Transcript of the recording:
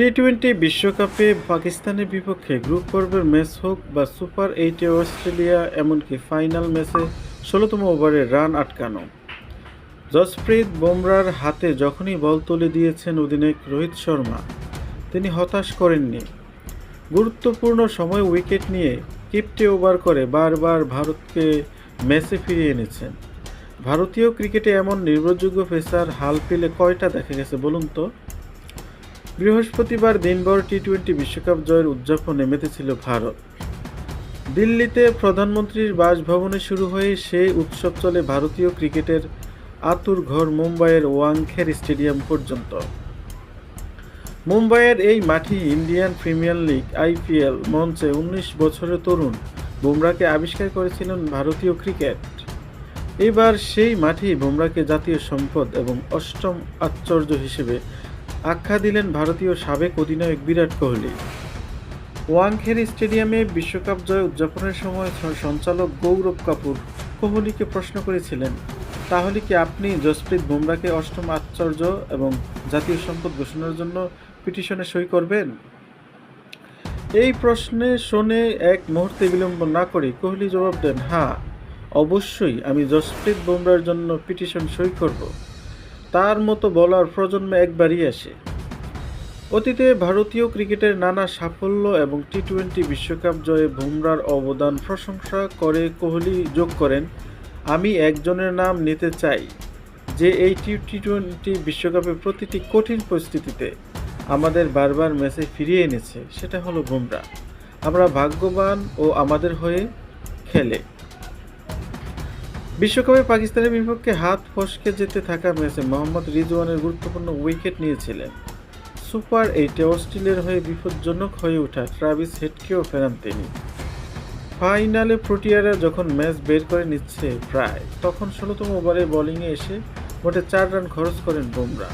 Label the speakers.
Speaker 1: T twenty বিশ্বকাপে পাকিস্তানের বিপক্ষে গ্রুপ পর্বের ম্যাচ হোক বা সুপার এইটে অস্ট্রেলিয়া, এমনকি ফাইনাল ম্যাচে ষোলোতম ওভারে রান আটকানো। জসপ্রীত বুমরার হাতে যখনই বল তুলে দিয়েছেন অধিনায়ক রোহিত শর্মা, তিনি হতাশ করেননি। গুরুত্বপূর্ণ সময় উইকেট নিয়ে কিপটে ওভার করে বারবার ভারতকে ম্যাচে ফিরিয়ে এনেছেন। ভারতীয় ক্রিকেটে এমন নির্ভরযোগ্য পেসার হাল পেলে কয়টা দেখা গেছে বলুন তো? বৃহস্পতিবার দিনভর টি টোয়েন্টি বিশ্বকাপ জয়ের উদযাপনে মেতেছিল ভারত। দিল্লিতে প্রধানমন্ত্রীর বাসভবনে শুরু হয়ে সেই উৎসব চলে ভারতীয় ক্রিকেটের আতুর ঘর মুম্বাইয়ের ওয়াংখের স্টেডিয়াম পর্যন্ত। মুম্বাইয়ের এই মাঠে ইন্ডিয়ান প্রিমিয়ার লিগ, আইপিএল মঞ্চে উনিশ বছরের তরুণ বুমরাকে আবিষ্কার করেছিলেন ভারতীয় ক্রিকেট। এবার সেই মাঠেই বুমরাকে জাতীয় সম্পদ এবং অষ্টম আশ্চর্য হিসেবে আখ্যা দিলেন ভারতীয় সাবেক অধিনায়ক বিরাট কোহলি। ওয়াংখেড়ে স্টেডিয়ামে বিশ্বকাপ জয় উদযাপনের সময় সঞ্চালক গৌরব কাপুর কোহলিকে প্রশ্ন করেছিলেন, তাহলে কি আপনি জসপ্রীত বুমরাকে অষ্টম আশ্চর্য এবং জাতীয় সম্পদ ঘোষণার জন্য পিটিশনে সই করবেন? এই প্রশ্নে শোনে এক মুহূর্তে বিলম্ব না করে কোহলি জবাব দেন হ্যাঁ অবশ্যই আমি জসপ্রীত বুমরার জন্য পিটিশন সই করব। তার মতো বলার প্রজন্মে একবারই আসে। অতীতে ভারতীয় ক্রিকেটের নানা সাফল্য এবং টি টোয়েন্টি বিশ্বকাপ জয়ে বুমরার অবদান প্রশংসা করে কোহলি যোগ করেন, আমি একজনের নাম নিতে চাই, যে এই টি টি টোয়েন্টি বিশ্বকাপে প্রতিটি কঠিন পরিস্থিতিতে আমাদের বারবার ম্যাচে ফিরিয়ে এনেছে, সেটা হলো বুমরা আমরা ভাগ্যবান ও আমাদের হয়ে খেলে। বিশ্বকাপে পাকিস্তানের বিপক্ষে হাত ফসকে যেতে থাকা ম্যাচে মোহাম্মদ রিজওয়ানের গুরুত্বপূর্ণ উইকেট নিয়েছিলেন। সুপার এইটে অস্ট্রেলিয়ার হয়ে বিপজ্জনক হয়ে ওঠা ট্রাভিস হেডকেও ফেরান তিনি। ফাইনালে প্রোটিয়ারা যখন ম্যাচ বের করে নিচ্ছে প্রায়, তখন ষোলোতম ওভারে বোলিংয়ে এসে মোটে চার রান খরচ করেন বুমরা।